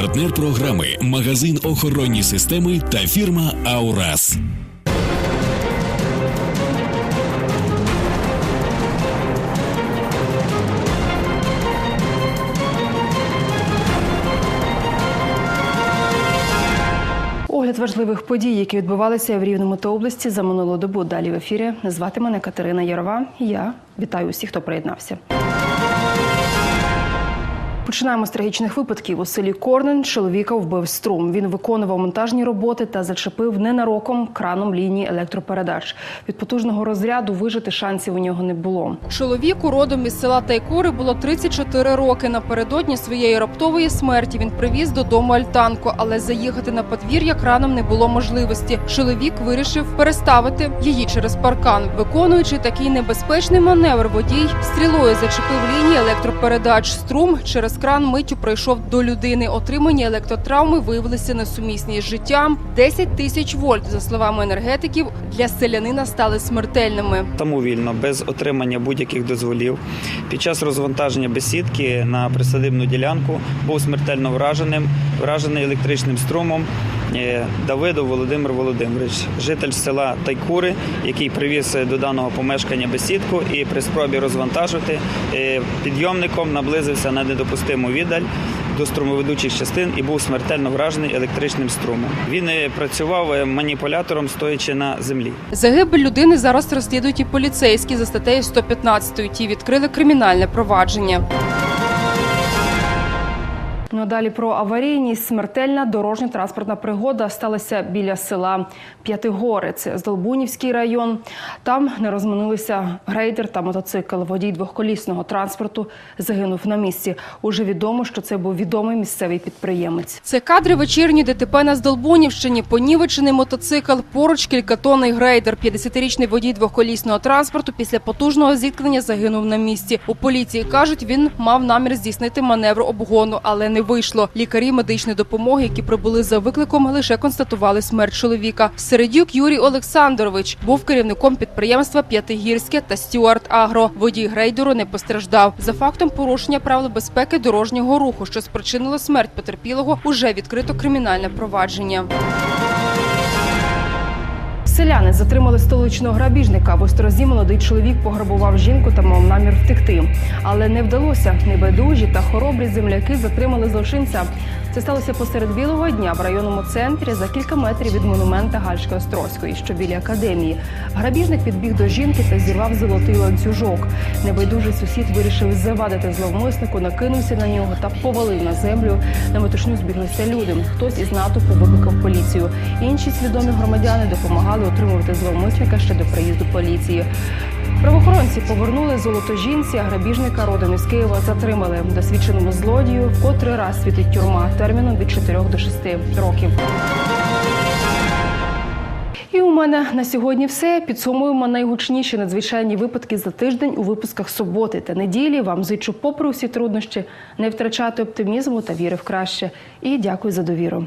Партнер програми магазин охоронні системи та фірма Аурас. Огляд важливих подій, які відбувалися в Рівному та області за минулу добу. Далі в ефірі звати мене Катерина Ярова. Я вітаю усіх, хто приєднався. Починаємо з трагічних випадків. У селі Корнен чоловіка вбив струм. Він виконував монтажні роботи та зачепив ненароком краном лінії електропередач. Від потужного розряду вижити шансів у нього не було. Чоловіку родом із села Тайкури було 34 роки. Напередодні своєї раптової смерті він привіз додому альтанку, але заїхати на подвір'я краном не було можливості. Чоловік вирішив переставити її через паркан. Виконуючи такий небезпечний маневр, водій стрілою зачепив лінії електропередач. Струм через кран миттю пройшов до людини. Отримані електротравми виявилися несумісні з життям. 10 тисяч вольт, за словами енергетиків, для селянина стали смертельними. самовільно, без отримання будь-яких дозволів. Під час розвантаження бесідки на присадибну ділянку був смертельно враженим, вражений електричним струмом Давидов Володимир Володимирович, житель села Тайкури, який привіз до даного помешкання бесідку і при спробі розвантажити е, підйомником наблизився на недопустиму віддаль до струмоведучих частин і був смертельно вражений електричним струмом. Він е, працював е, маніпулятором, стоячи на землі. Загибель людини зараз розслідують і поліцейські за статтею 115. Ті відкрили кримінальне провадження. Ну а далі про аварійність. Смертельна дорожня транспортна пригода сталася біля села П'ятигори. Це Здолбунівський район. Там не розминулися грейдер та мотоцикл. Водій двохколісного транспорту загинув на місці. Уже відомо, що це був відомий місцевий підприємець. Це кадри вечірньої ДТП на Здолбунівщині. Понівечений мотоцикл, поруч кількатонний грейдер. 50-річний водій двохколісного транспорту після потужного зіткнення загинув на місці. У поліції кажуть, він мав намір здійснити маневр обгону, але не вийшло. Лікарі медичної допомоги, які прибули за викликом, лише констатували смерть чоловіка. Середюк Юрій Олександрович був керівником підприємства П'ятигірське та Стюарт Агро. Водій грейдеру не постраждав. За фактом порушення правил безпеки дорожнього руху, що спричинило смерть потерпілого, уже відкрито кримінальне провадження. Селяни затримали столичного грабіжника. В Острозі молодий чоловік пограбував жінку та мав намір втекти. Але не вдалося. Небайдужі та хоробрі земляки затримали злочинця. Це сталося посеред білого дня в районному центрі за кілька метрів від монумента Гальшки Острозької, що біля академії. Грабіжник підбіг до жінки та зірвав золотий ланцюжок. Небайдужий сусід вирішив завадити зловмиснику, накинувся на нього та повалив на землю. На метушню збіглися люди. Хтось із натовпу викликав поліцію. Інші свідомі громадяни допомагали утримувати зловмисника ще до приїзду поліції. Правоохоронці повернули золото жінці, а грабіжника родом із Києва затримали. Досвідченому злодію котрий раз світить тюрма терміном від 4 до 6 років. І у мене на сьогодні все. Підсумуємо найгучніші надзвичайні випадки за тиждень у випусках суботи та неділі. Вам зичу, попри усі труднощі, не втрачати оптимізму та віри в краще. І дякую за довіру.